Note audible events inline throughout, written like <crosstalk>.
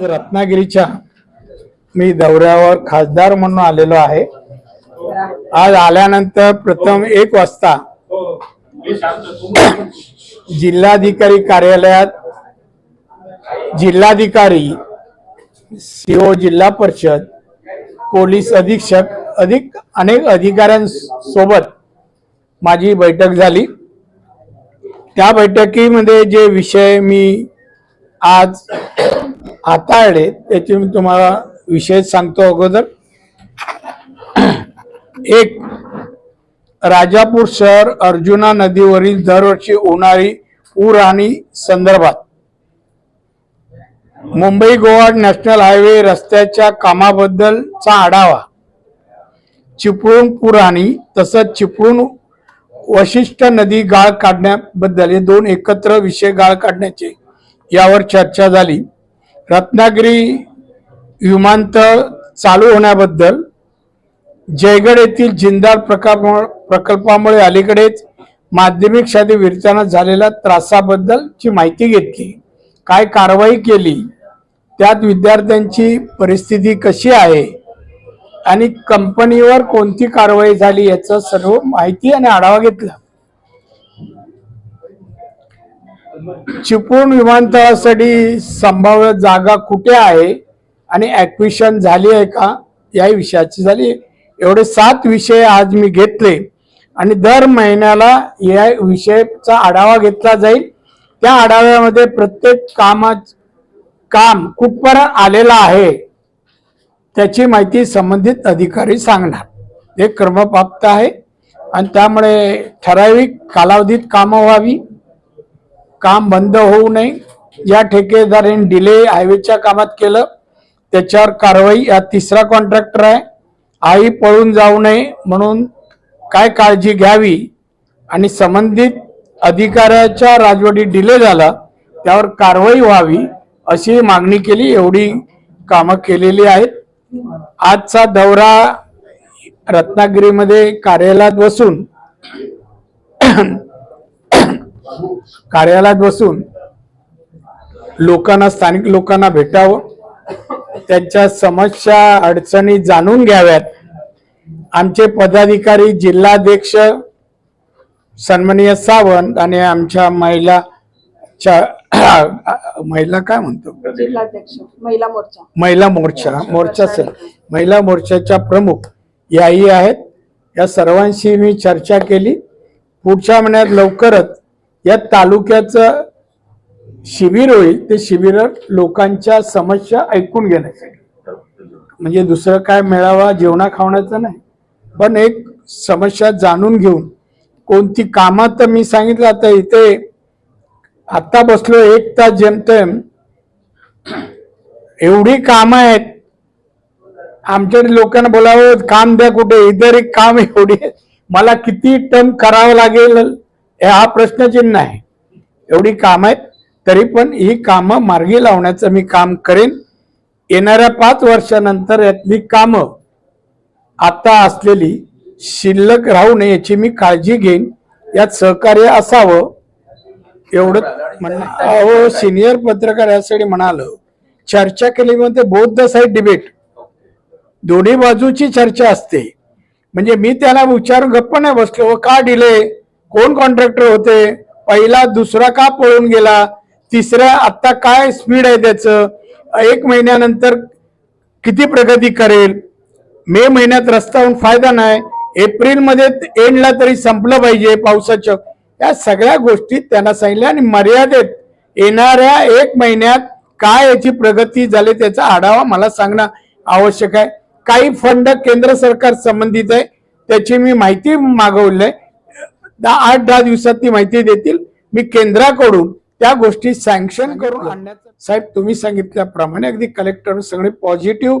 आज रत्नागिरीच्या मी दौऱ्यावर खासदार म्हणून आलेलो आहे. आज आल्यानंतर प्रथम एक वाजता जिल्हाधिकारी कार्यालयात जिल्हाधिकारी सीओ जिल्हा परिषद पोलीस अधीक्षक अधिक अनेक अधिकाऱ्यांसोबत माझी बैठक झाली. त्या बैठकीमध्ये जे विषय मी आज हाताळले त्याचे मी तुम्हाला विषय सांगतो अगोदर. एक राजापूर शहर अर्जुना नदीवरील दरवर्षी होणारी पूर आणि संदर्भात. मुंबई गोवा नॅशनल हायवे रस्त्याच्या कामाबद्दलचा आढावा. चिपळूण पुराणी तसंच चिपळूण वशिष्ठ नदी गाळ काढण्याबद्दल हे दोन एकत्र विषय गाळ काढण्याचे यावर चर्चा झाली. रत्नागिरी विमानतळ चालू होण्याबद्दल जयगड येथील जिंदाल प्रकल्प प्रकल्पामुळे अलीकडेच माध्यमिक शालेय विरताना झालेल्या त्रासाबद्दलची माहिती घेतली. काय कारवाई केली? त्यात विद्यार्थ्यांची परिस्थिती कशी आहे? आणि कंपनीवर कोणती कारवाई झाली याचं सर्व माहिती आणि आढावा घेतला. चिपळूण विमानतळासाठी संभाव्य जागा कुठे आहे? आणि ॲक्विशन झाली आहे का? या विषयाची झाली. एवढे सात विषय आज मी घेतले. आणि दर महिन्याला या विषयाचा आढावा घेतला जाईल. त्या आढाव्यामध्ये प्रत्येक कामा काम कुठपर्यंत आलेलं आहे. त्याची माहिती संबंधित अधिकारी सांगणार. हे क्रमप्राप्त आहे. आणि त्यामुळे ठराविक कालावधीत कामं व्हावी. काम बंद होऊ नये. या ठेकेदारांनी डिले हायवेच्या कामात केलं. त्याच्यावर कारवाई या तिसरा कॉन्ट्रॅक्टर आहे. आई पळून जाऊ नये म्हणून काय काळजी घ्यावी आणि संबंधित अधिकाऱ्याच्या राजवटी डिले झाला त्यावर कारवाई व्हावी अशी मागणी केली एवढी कामं केलेली आहेत. आजचा दौरा रत्नागिरीमध्ये कार्यालयात बसून कार्यालयात बसून लोकांना स्थानिक लोकांना भेटावं त्यांच्या समस्या अडचणी जाणून घ्याव्यात. आमचे पदाधिकारी जिल्हाध्यक्ष सन्माननीय सावंत आणि आमच्या महिलाच्या <clears throat> महिला काय म्हणतो? महिला मोर्चा. महिला मोर्चा मोर्चा सर. महिला मोर्चाच्या प्रमुख याही आहेत. या सर्वांशी मी चर्चा केली. पुढच्या महिन्यात लवकरच या तालुक्याचं शिबिर होईल ते शिबिर लोकांच्या समस्या ऐकून घेण्यासाठी म्हणजे दुसरं काय मेळावा जेवणा खावण्याचं नाही. पण एक समस्या जाणून घेऊन कोणती कामात तर मी सांगितलं आता इथे आत्ता बसलो एक तास जेमतेम एवढी कामं आहेत. आमच्या लोकांना बोलावं काम द्या कुठे? इतर एक काम एवढी आहे. मला किती टन करावं लागेल? हे हा प्रश्नचिन्ह आहे. एवढी काम आहेत तरी पण ही कामं मार्गी लावण्याचं मी काम करेन. येणाऱ्या पाच वर्षानंतर यातली कामं आता असलेली शिल्लक राहू नये याची मी काळजी घेईन. यात सहकार्य असावं एवढं म्हणणं अहो सिनियर पत्रकार यासाठी म्हणाल चर्चा केली म्हणते बोथ द साईड डिबेट दोन्ही बाजूची चर्चा असते. म्हणजे मी त्याला विचारून गप्प नाही बसलो "व का डिले कोण कॉन्ट्रॅक्टर होते? पहिला दुसरा का पळून गेला? तिसऱ्या आत्ता काय स्पीड आहे त्याचं? एक महिन्यानंतर किती प्रगती करेल? मे महिन्यात रस्ता होऊन फायदा नाही. एप्रिलमध्ये एंडला तरी संपलं पाहिजे पावसाचं. या सगळ्या गोष्टी त्यांना सांगितल्या आणि मर्यादेत येणाऱ्या एक महिन्यात काय याची प्रगती झाली त्याचा आढावा मला सांगणं आवश्यक आहे. काही फंड केंद्र सरकार संबंधित आहे त्याची मी माहिती मागवली आहे. दहा आठ दहा दिवसात ती माहिती देतील. मी केंद्राकडून त्या गोष्टी सँक्शन करून आणण्याचा साहेब तुम्ही सांगितल्याप्रमाणे अगदी कलेक्टर सगळे पॉझिटिव्ह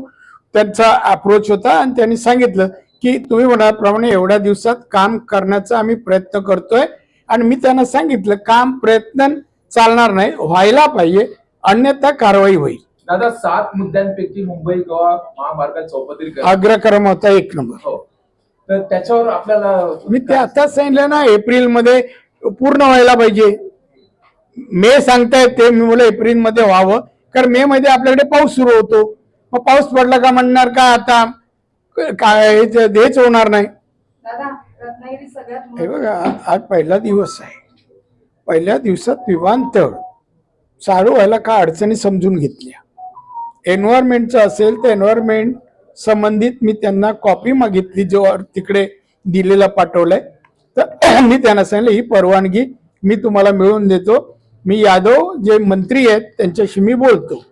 त्यांचा अप्रोच होता आणि त्यांनी सांगितलं की तुम्ही म्हणाल्याप्रमाणे एवढ्या दिवसात काम करण्याचा आम्ही प्रयत्न करतोय. आणि मी त्यांना सांगितलं काम प्रयत्न चालणार नाही व्हायला पाहिजे अन्यथा कारवाई होईल. दादा सात मुद्द्यांपैकी मुंबई गोवा महामार्ग चौपदरीकरण अग्रक्रम होता एक नंबर. हो. तर त्याच्यावर आपल्याला मी ते आताच सांगितलं ना एप्रिलमध्ये पूर्ण व्हायला पाहिजे. मे सांगतायत ते मी बोला एप्रिलमध्ये व्हावं. कारण मे मध्ये आपल्याकडे पाऊस सुरू होतो. मग पाऊस पडला का म्हणणार का आता? काय हेच हेच होणार नाही. दादा रत्नागिरी सगळ्यात हे बघा आज पहिला दिवस आहे. पहिल्या दिवसात विमानतळ चालू व्हायला का अडचणी समजून घेतल्या? एन्व्हायरमेंटचं असेल तर एन्व्हायरमेंट संबंधित मी त्यांना कॉपी मागितली जो तिकडे दिलेला पाठवलाय. तर <clears throat> मी त्यांना सांगितलं ही परवानगी मी तुम्हाला मिळवून देतो. मी यादव जे मंत्री आहेत त्यांच्याशी मी बोलतो.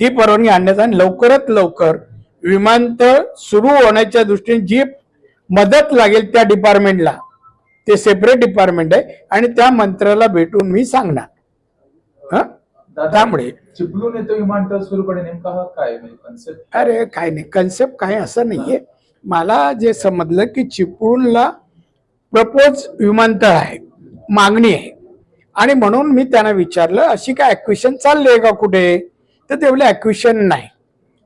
ती परवानगी आणण्याचा आणि लवकरात लवकर विमानतळ सुरू होण्याच्या दृष्टीने जी मदत लागेल त्या डिपार्टमेंटला ते सेपरेट डिपार्टमेंट आहे आणि त्या मंत्र्याला भेटून मी सांगणार. हं? त्यामुळे चिपळूण येतो विमानतळ सुरू करणे नेमका हा काय म्हणजे कन्सेप्ट अरे काय नाही. कन्सेप्ट काय असं नाहीये. मला जे समजलं की चिपळूणला प्रपोज विमानतळ आहे मागणी आहे. आणि म्हणून मी त्यांना विचारलं अशी काय ऍक्विशन चालली आहे का कुठे? तर ते बोलले ऍक्विशन नाही.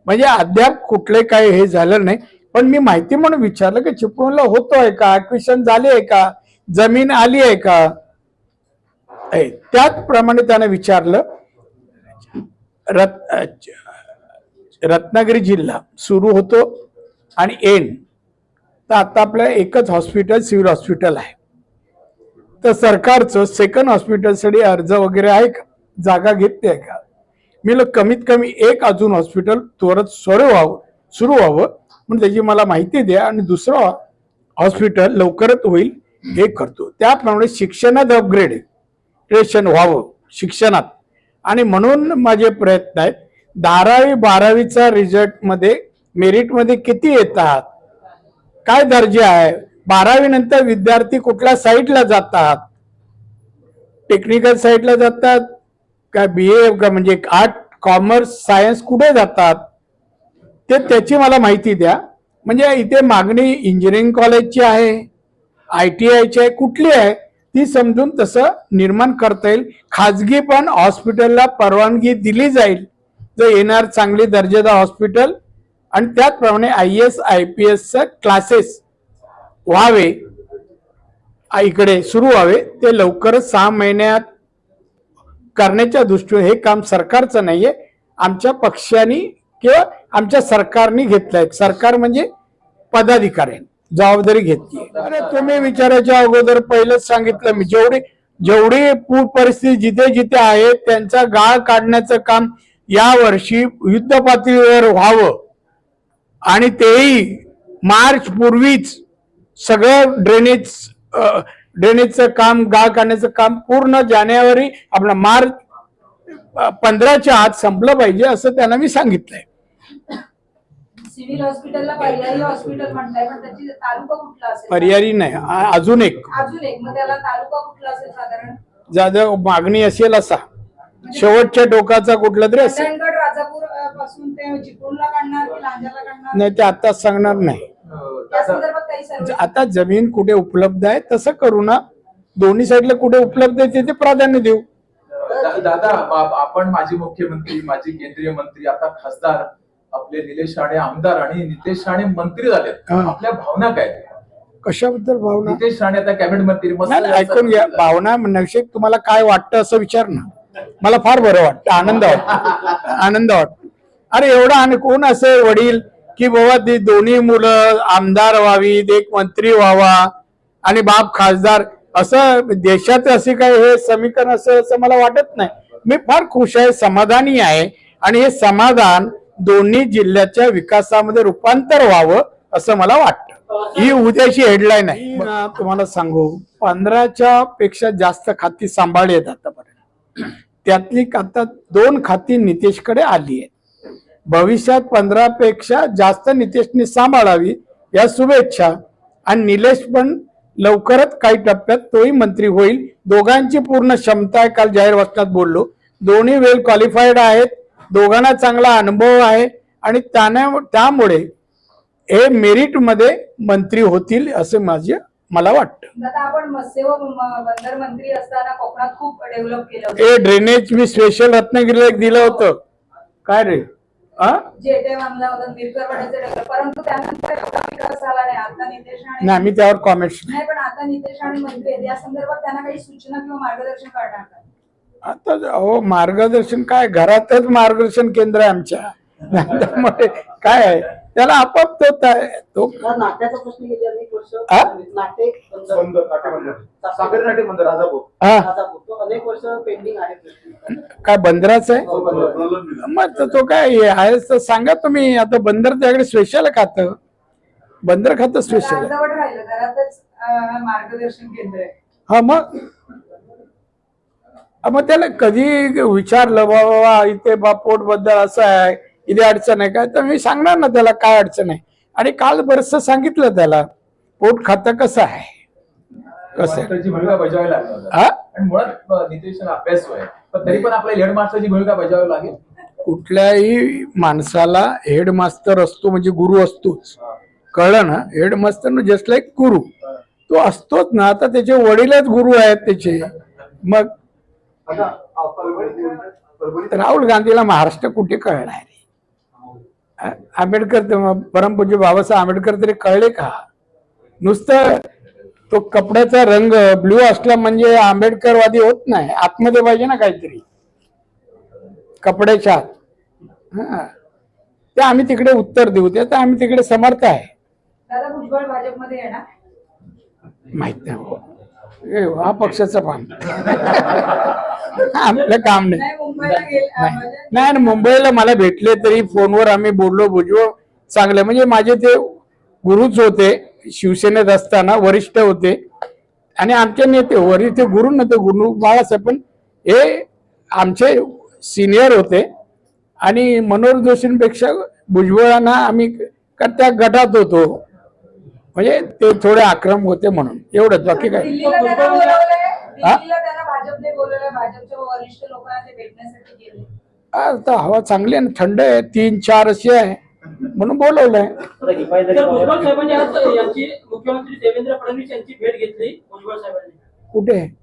म्हणजे अद्याप कुठले काय हे झालं नाही. पण मी माहिती म्हणून विचारलं की चिपळूणला होतोय का? ऍक्विशन झाली आहे का? जमीन आली आहे का. त्याचप्रमाणे त्यानं विचारलं रत् रत्नागिरी जिल्हा सुरू होतो आणि एंड तर आता आपलं एकच हॉस्पिटल सिव्हिल हॉस्पिटल आहे. तर सरकारचं सेकंड हॉस्पिटलसाठी अर्ज वगैरे आहे का? जागा घेतली आहे का? मी लोक कमीत कमी एक अजून हॉस्पिटल त्वरत सुरू व्हावं सुरू व्हावं म्हणून त्याची मला माहिती द्या आणि दुसरं हॉस्पिटल लवकरच होईल हे करतो. त्याप्रमाणे शिक्षणात अपग्रेडेशन व्हावं शिक्षणात. आणि म्हणून माझे प्रयत्न आहेत बारावी बारावीचा रिझल्टमध्ये किती येतात काय दर्जा आहे? बारावी नंतर विद्यार्थी कुठल्या साईडला जातात? टेक्निकल साईडला जातात? का बी ए म्हणजे आर्ट कॉमर्स सायन्स कुठे जातात? ते त्याची मला माहिती द्या. म्हणजे इथे मागणी इंजिनिअरिंग कॉलेजची आहे आय टी आयची आहे कुठली आहे? ती समजून तसं निर्माण करता येईल. खाजगी पण हॉस्पिटलला परवानगी दिली जाईल. जर येणार चांगली दर्जेदार हॉस्पिटल आणि त्याचप्रमाणे I S I P S classes व्हावे इकडे सुरू व्हावे ते लवकरच सहा महिन्यात करण्याच्या दृष्टीने हे काम सरकारचं नाहीये. आमच्या पक्षाने किंवा आमच्या सरकारने घेतलंय. सरकार म्हणजे पदाधिकाऱ्यांनी. जबाबदारी घेतली. अरे तुम्ही विचारायच्या अगोदर पहिलंच सांगितलं मी जेवढी जेवढी पूर परिस्थिती जिथे जिथे आहे त्यांचा गाळ काढण्याचं काम या वर्षी युद्ध पातळीवर व्हावं. आणि तेही मार्च पूर्वीच सगळं ड्रेनेज ड्रेनेजचं काम गाळ काढण्याचं काम पूर्ण जानेवारी आपला मार्च पंधराच्या आत संपलं पाहिजे असं त्यांना मी सांगितलंय. सिव्हिल हॉस्पिटलला पर्यायी हॉस्पिटल म्हणताय पण त्याची तालुका कुठला असेल? पर्यायी नाही आ- अजून एक. अजून एक मग त्याला तालुका कुठला असेल साधारण? ज्यादा मागणी असेल असा. शेवटच्या टोकाचा कुठला तरी असेल. राजापूर अ, पासून ते चिपळूणला काढणार की लांजाला काढणार? नाही ते आता सांगणार नाही. त्या दादा संदर्भात काही सर्व आता जमीन कुठे उपलब्ध आहे तसं करू ना. दोन्ही साईडला कुठे उपलब्ध आहे तिथे प्राधान्य देऊ. दा- दादा आप- आपण माजी मुख्यमंत्री माजी केंद्रीय मंत्री आता खासदार आपले निलेश राणे आमदार आणि नितेश राणे मंत्री झालेत हा. आपल्या भावना काय कशाबद्दल भावना? नितेश राणे आता कॅबिनेट मंत्री नाही, ऐकून घ्या. भावना नक्षेक तुम्हाला काय वाटतं असं विचार ना. मला फार बरं वाटतं. आनंद वाटतो. आनंद वाटतो. अरे एवढा आणि कोण असे वडील की बाबा ती दोन्ही मुलं आमदार व्हावीत एक मंत्री व्हावा आणि बाप खासदार. असं देशात असे काय हे समीकरण असं असं मला वाटत नाही. मी फार खुश आहे समाधानी आहे. आणि हे समाधान दोन्ही जिल्ह्याच्या विकासामध्ये रूपांतर व्हावं असं मला वाटतं. ही उद्याची हेडलाईन आहे. तुम्हाला सांगू पंधराच्या पेक्षा जास्त खाती सांभाळली आहेत आतापर्यंत. त्यातली आता दोन खाती नितेशकडे आली आहेत. भविष्यात पंधरा पेक्षा जास्त नितेशने सांभाळावी या शुभेच्छा. आणि निलेश पण लवकरच काही टप्प्यात तोही मंत्री होईल. दोघांची पूर्ण क्षमता आहे काल जाहीर भाषणात बोललो. दोन्ही वेल क्वालिफाईड आहेत. दोघांना चांगला अनुभव आहे आणि त्याने त्यामुळे हे मेरिटमध्ये मंत्री होतील असे माझे मला वाटतं. आपण बंदर मंत्री असताना कोकणात खूप डेव्हलप केलं होतं. हे ड्रेनेज मी स्पेशल रत्नागिरीला एक दिलं होतं. काय रे? नाही. मी त्यावर कॉमेंट्स नाही पण आता नितेश राणे मंत्री या संदर्भात त्यांना काही सूचना किंवा मार्गदर्शन करणार आता अहो मार्गदर्शन काय? घरातच मार्गदर्शन केंद्र आहे आमच्या. त्यामुळे काय आहे? त्याला आपोआप तो त्या- तो काय बंदराच आहे? हो. मग तर तो काय हे आहे? तर सांगा तुम्ही आता बंदर त्याकडे स्पेशल खातं बंदर खातं स्पेशल मार्गदर्शन केंद्र आहे. हा मग? मग त्याला कधी विचारलं बाबा इथे बा पोटबद्दल असं आहे इथे अडचण आहे काय तर मी सांगणार ना त्याला काय अडचण आहे. आणि काल बरंचसं सांगितलं त्याला पोट खातं कसं आहे? कसं आहे? कुठल्याही माणसाला हेडमास्तर असतो म्हणजे गुरु असतोच. कळलं ना? हेडमास्तर जस्ट लाईक गुरु. तो असतोच ना आता त्याचे वडीलच गुरु आहेत त्याचे. मग आता अ, परभणीत परभणीत राहुल गांधीला महाराष्ट्र कुठे कळणार आंबेडकर परमपूज्य बाबासाहेब आंबेडकर तरी कळले का? नुसतं तो कपड्याचा रंग ब्ल्यू असला म्हणजे आंबेडकरवादी होत नाही. आतमध्ये पाहिजे ना काहीतरी. कपड्याच्या आत. हा. ते आम्ही तिकडे उत्तर देऊ. ते तर आम्ही तिकडे समर्थ आहे. माहीत नाही. हो. पक्षाचा काम आपलं काम नाही. नाही मुंबईला मला भेटले तरी फोनवर आम्ही बोललो बुजवो चांगले म्हणजे माझे ते गुरुच होते शिवसेनेत असताना वरिष्ठ होते. आणि आमचे नेते वरी ते गुरु नव्हते गुरु बाळासाहेब पण हे आमचे सिनियर होते. आणि मनोहर जोशींपेक्षा भुजबळांना आम्ही त्या गटात होतो. म्हणजे ते थोडे आक्रम होते म्हणून. एवढंच. बाकी काय? हा? आता हवा चांगली आहे ना थंड आहे. तीन चार अशी आहे. म्हणून बोलवलंय. तर भुजबळ बाबत- साहेबांनी आज यांची मुख्यमंत्री देवेंद्र फडणवीस यांची भेट घेतली भुजबळ साहेबांनी. कुठे?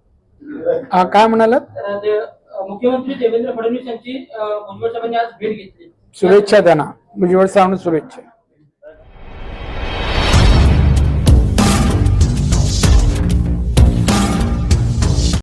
हा काय म्हणालात? तर ते, अ, मुख्यमंत्री देवेंद्र फडणवीस यांची अ, भुजबळ साहेबांनी आज भेट घेतली. शुभेच्छा त्यांना. भुजबळ सावंत शुभेच्छा.